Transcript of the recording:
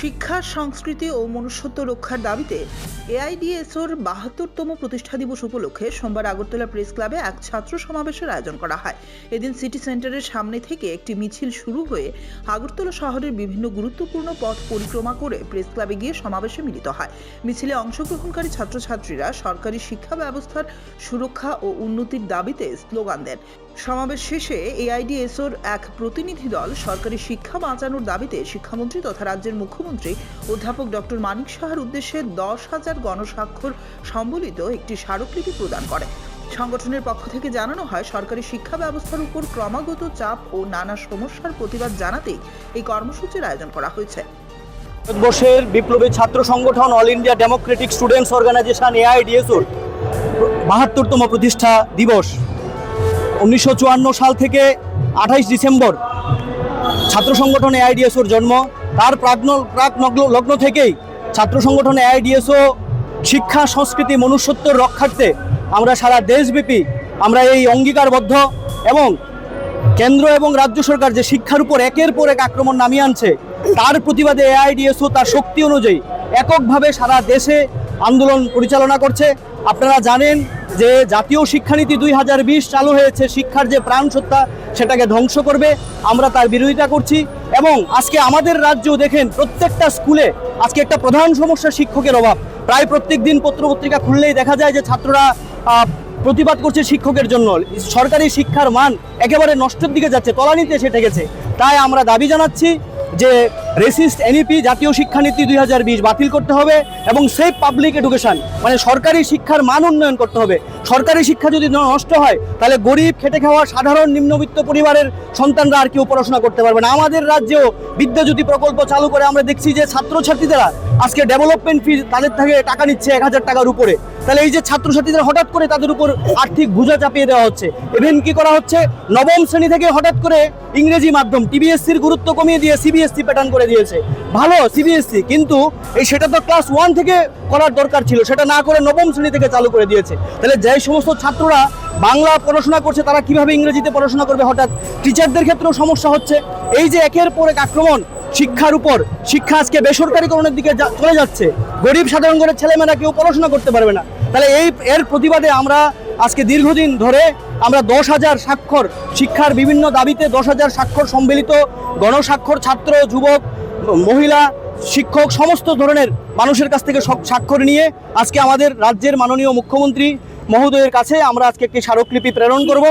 শিক্ষা, সংস্কৃতি ও মনুষ্যত্ব রক্ষার দাবিতে এআইডিএসওর বাহাত্তরতম প্রতিষ্ঠা দিবস উপলক্ষে সোমবার আগরতলা প্রেস ক্লাবে এক ছাত্র সমাবেশের আয়োজন করা হয়। এদিন সিটি সেন্টারের সামনে থেকে একটি মিছিল শুরু হয়ে আগরতলা শহরের বিভিন্ন গুরুত্বপূর্ণ পথ পরিক্রমা করে প্রেস ক্লাবে গিয়ে সমাবেশে মিলিত হয়। মিছিলে অংশগ্রহণকারী ছাত্রছাত্রীরা সরকারি শিক্ষা ব্যবস্থার সুরক্ষা ও উন্নতির দাবিতে স্লোগান দেন। সমাবেশ শেষে এআইডিএসওর এক প্রতিনিধি দল সরকারি শিক্ষা বাঁচানোর দাবিতে শিক্ষামন্ত্রী তথা রাজ্যের মুখ্যমন্ত্রী অধ্যাপক ডক্টর মানিক সাহার উদ্দেশ্যে দশ হাজার গণস্বাক্ষর সম্বলিত একটি স্মারকলিপি প্রদান করে। সংগঠনের পক্ষ থেকে জানানো হয়, সরকারি শিক্ষা ব্যবস্থার উপর ক্রমাগত চাপ ও নানা সমস্যার প্রতিবাদ জানাতেই এই কর্মসূচির আয়োজন করা হয়েছে। ভারতবর্ষের বিপ্লবী ছাত্র সংগঠন All India Democratic Students Organisation, এআইডিএসওর বাহাত্তরতম প্রতিষ্ঠা দিবস। উনিশশো চুয়ান্ন সাল থেকে আঠাইশ ডিসেম্বর ছাত্র সংগঠন এআইডিএসওর জন্ম। তার প্রাগ্ন প্রাকমগ্ন লগ্ন থেকেই ছাত্র সংগঠন এআইডিএসও শিক্ষা, সংস্কৃতি মনুষ্যত্বর রক্ষার্থে আমরা সারা দেশব্যাপী আমরা এই অঙ্গীকারবদ্ধ এবং কেন্দ্র এবং রাজ্য সরকার যে শিক্ষার উপর একের পর এক আক্রমণ নামিয়ে আনছে, তার প্রতিবাদে এআইডিএসও তার শক্তি অনুযায়ী এককভাবে সারা দেশে আন্দোলন পরিচালনা করছে। আপনারা জানেন যে জাতীয় শিক্ষানীতি দুই হাজার বিশ চালু হয়েছে, শিক্ষার যে প্রাণ সত্তা সেটাকে ধ্বংস করবে, আমরা তার বিরোধিতা করছি। এবং আজকে আমাদের রাজ্য দেখেন, প্রত্যেকটা স্কুলে আজকে একটা প্রধান সমস্যা শিক্ষকের অভাব। প্রায় প্রত্যেক দিন পত্রপত্রিকা খুললেই দেখা যায় যে ছাত্ররা প্রতিবাদ করছে শিক্ষকের জন্য। সরকারি শিক্ষার মান একেবারে নষ্টের দিকে যাচ্ছে, তলানিতে এসে ঠেকেছে। তাই আমরা দাবি জানাচ্ছি যে রেসিস্ট এনইপি জাতীয় শিক্ষানীতি দুই হাজার বিশ বাতিল করতে হবে এবং সেফ পাবলিক এডুকেশন মানে সরকারি শিক্ষার মান উন্নয়ন করতে হবে। সরকারি শিক্ষা যদি নষ্ট হয়, তাহলে গরিব, খেটে খাওয়া, সাধারণ, নিম্নবিত্ত পরিবারের সন্তানরা আর কেউ পড়াশোনা করতে পারবে না। আমাদের রাজ্যেও বিদ্যাজ্যোতি প্রকল্প চালু করে আমরা দেখছি যে ছাত্রছাত্রীরা আজকে ডেভেলপমেন্ট ফি তাদের থেকে টাকা নিচ্ছে এক হাজার টাকার উপরে। তাহলে এই যে ছাত্রছাত্রীদের হঠাৎ করে তাদের উপর আর্থিক বোঝা চাপিয়ে দেওয়া হচ্ছে। ইভেন কি করা হচ্ছে? নবম শ্রেণি থেকে হঠাৎ করে ইংরেজি মাধ্যম টিবিএসসির গুরুত্ব কমিয়ে দিয়ে সিবিএসসি প্যাটার্ন দিয়েছে। ভালো সিবিএসসি কিন্তু এই সেটা তো ক্লাস ওয়ান থেকে করার দরকার ছিল, সেটা না করে নবম শ্রেণি থেকে চালু করে দিয়েছে। তাহলে যে সমস্ত ছাত্ররা বাংলা পড়াশোনা করছে, তারা কীভাবে ইংরেজিতে পড়াশোনা করবে? হঠাৎ টিচারদের ক্ষেত্রেও সমস্যা হচ্ছে। এই যে একের পর এক আক্রমণ, শিক্ষার উপর, শিক্ষা আজকে বেসরকারিকরণের দিকে চলে যাচ্ছে। গরিব সাধারণ ঘরের ছেলেমেয়েরা কেউ পড়াশোনা করতে পারবে না। তাহলে এই, এর প্রতিবাদে আমরা আজকে দীর্ঘদিন ধরে আমরা দশ হাজার স্বাক্ষর, শিক্ষার বিভিন্ন দাবিতে দশ হাজার স্বাক্ষর সম্মিলিত, গণস্বাক্ষর ছাত্র, যুবক, মহিলা, শিক্ষক, সমস্ত ধরনের মানুষের কাছ থেকে সব স্বাক্ষর নিয়ে আজকে আমাদের রাজ্যের মাননীয় মুখ্যমন্ত্রী মহোদয়ের কাছে আমরা আজকে একটি স্মারকলিপি প্রেরণ করব।